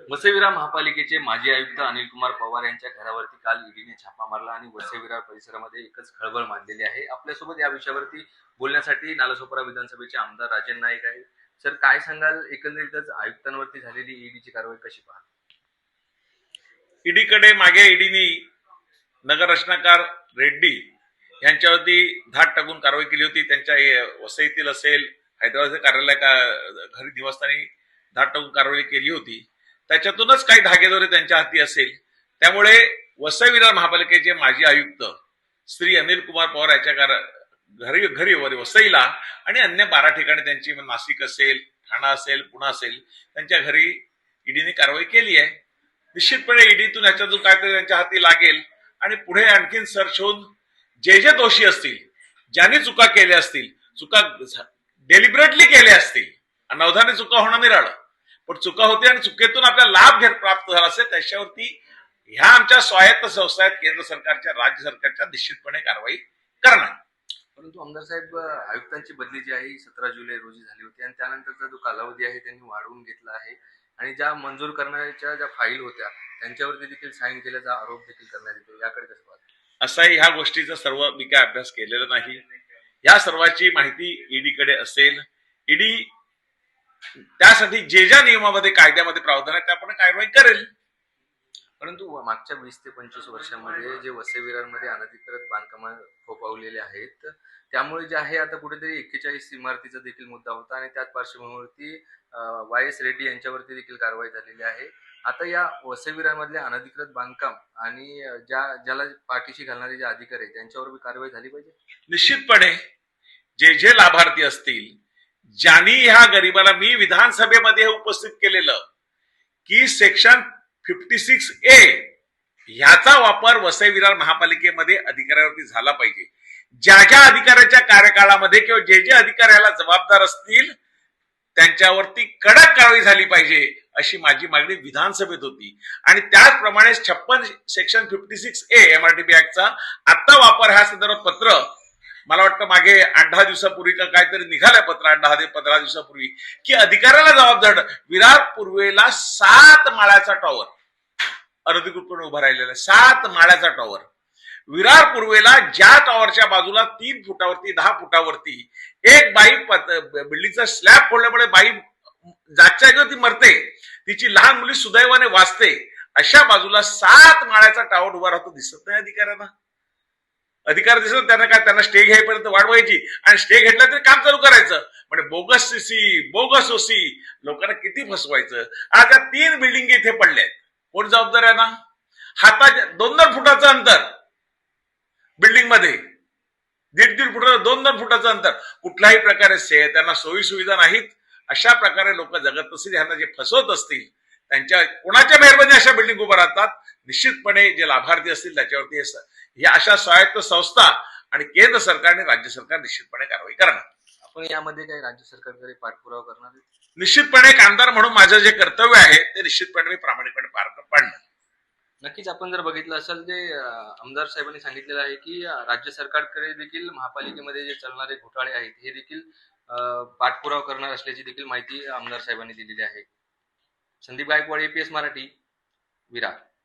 वसईविरा महापालिकेचे माजी आयुक्त अनिल कुमार पवार यांच्या घरावरती काल ईडीने छापा मारला आणि वसईविरार परिसरामध्ये एकच खळबळ मानलेली आहे. आपल्यासोबत या विषयावरती बोलण्यासाठी नालासोपारा विधानसभेचे आमदार राजन नाईक आहे. सर काय सांगाल? एकंदरीतच आयुक्तांवरती झालेली ईडीची कारवाई कशी पाहता? ईडीकडे मागे ईडीनी नगर रचनाकार रेड्डी यांच्यावरती धाट टाकून कारवाई केली होती. त्यांच्या वसईतील असेल हैदराबाद कार्यालय का घरी निवासस्थानी धाट टाकून कारवाई केली होती. त्याच्यातूनच काही धागेदोरे त्यांच्या हाती असेल. त्यामुळे वसई विरार महापालिकेचे माजी आयुक्त श्री अनिल कुमार पवार याच्या घरी घरी वर वसईला. आणि अन्य बारा ठिकाणी त्यांची म्हणजे नाशिक असेल ठाणा असेल पुणा असेल त्यांच्या घरी ईडीने कारवाई केली आहे. निश्चितपणे ईडीतून याच्यातून काहीतरी त्यांच्या हाती लागेल. आणि पुढे आणखीन सर्च होऊन जे जे दोषी असतील ज्यांनी चुका केल्या असतील चुका डेलिबरेटली केल्या असतील अनवधाने चुका होणं निराळं. पण चुका होती आणि चुकीतून आपल्याला लाभ घेत प्राप्त झाला असेल त्याच्यावरती ह्या आमच्या स्वायत्त संस्था आहेत केंद्र सरकारच्या राज्य सरकारच्या निश्चितपणे कारवाई करणार. परंतु आमदार साहेब आयुक्तांची बदली जी आहे सतरा जुलै रोजी झाली होती आणि त्यानंतरचा जो कालावधी आहे त्यांनी वाढवून घेतला आहे. आणि ज्या मंजूर करण्याच्या ज्या फाईल होत्या त्यांच्यावरती देखील साईन केल्याचा आरोप देखील करण्यात येतो. याकडे कसं असाही ह्या गोष्टीचा सर्व मी काय अभ्यास केलेला नाही. या सर्वाची माहिती ईडीकडे असेल. ईडी त्यासाठी जे ज्या नियमामध्ये कायद्यामध्ये प्रावधान आहे त्याप्रमाणे कारवाई करेल. परंतु मागच्या वीस ते पंचवीस वर्षांमध्ये जे वसई विरारमध्ये अनधिकृत बांधकाम फोपावलेले आहेत त्यामुळे जे आहे आता कुठेतरी एक्केचाळीस इमारतीचा देखील मुद्दा होता आणि त्याच पार्श्वभूमीवरती वाय एस रेड्डी यांच्यावरती देखील कारवाई झालेली आहे. आता या वसई विरारमधले अनधिकृत बांधकाम आणि ज्या ज्याला पाठीशी घालणारे जे अधिकारी आहेत त्यांच्यावर कारवाई झाली पाहिजे? निश्चितपणे जे जे लाभार्थी असतील ज्यांनी ह्या गरीबाला मी विधानसभेमध्ये हे उपस्थित केलेलं की सेक्शन फिफ्टी सिक्स ए ह्याचा वापर वसई विरार महापालिकेमध्ये अधिकाऱ्यावरती झाला पाहिजे. ज्या ज्या अधिकाऱ्याच्या कार्यकाळामध्ये किंवा जे जे अधिकाऱ्याला जबाबदार असतील त्यांच्यावरती कडक कारवाई झाली पाहिजे अशी माझी मागणी विधानसभेत होती. आणि त्याचप्रमाणे छप्पन section fifty six A MRTP ऍक्टचा आता वापर ह्या संदर्भात पत्र मला वाटतं मागे आठ दहा दिवसापूर्वी का काहीतरी निघालंय पत्र आठ दहा पंधरा दिवसापूर्वी की अधिकाऱ्याला जबाबदार विरार पूर्वेला सात माळ्याचा टॉवर अनधिकृतपणे उभा राहिलेला सात माळ्याचा टॉवर विरार पूर्वेला ज्या टॉवरच्या बाजूला तीन फुटावरती दहा फुटावरती एक बाई बिल्डिंगचा स्लॅब फोडल्यामुळे बाई जागच्या जागेवर ती मरते. तिची लहान मुली सुदैवाने वाचते. अशा बाजूला सात माळ्याचा टावर उभा राहतो. दिसत नाही अधिकाऱ्यांना. अधिकार दिसत त्यांना काय त्यांना स्टे घ्यायपर्यंत वाढवायची आणि स्टे घेतला तरी काम चालू करायचं. म्हणजे बोगस सीसी बोगस ओसी लोकांना किती फसवायचं. आज या तीन बिल्डिंग इथे पडल्या आहेत कोण जबाबदार आहे ना? हाताच्या दोन दोन फुटाचं अंतर. बिल्डिंगमध्ये. दीड दीड फुटाचं दोन दोन फुटाचं अंतर. कुठल्याही प्रकारे से त्यांना सोयी सुविधा नाहीत. अशा प्रकारे लोक जगत असतील ह्यांना जे फसवत असतील त्यांच्या कोणाच्या मेहरबानी अशा बिल्डिंग उभं राहतात? निश्चितपणे जे लाभार्थी असतील त्याच्यावरती हे स- या अशा स्वायत्त संस्था आणि केंद्र सरकार आणि राज्य सरकार निश्चितपणे कारवाई करणार. आपण यामध्ये काही राज्य सरकारकडे पाठपुरावा करणार? निश्चितपणे एक आमदार म्हणून माझं जे कर्तव्य आहे ते निश्चितपणे मी प्रामाणिकपणे पार पाडणार. नक्कीच आपण जर बघितलं असेल अं, आमदार साहेबांनी सांगितलेलं आहे की राज्य सरकारकडे देखील महापालिकेमध्ये जे चालणारे घोटाळे आहेत हे देखील पाठपुरावा करणार असल्याची देखील माहिती आमदार साहेबांनी दिलेली आहे. संदीप गायकवाड एपीएस मराठी विरार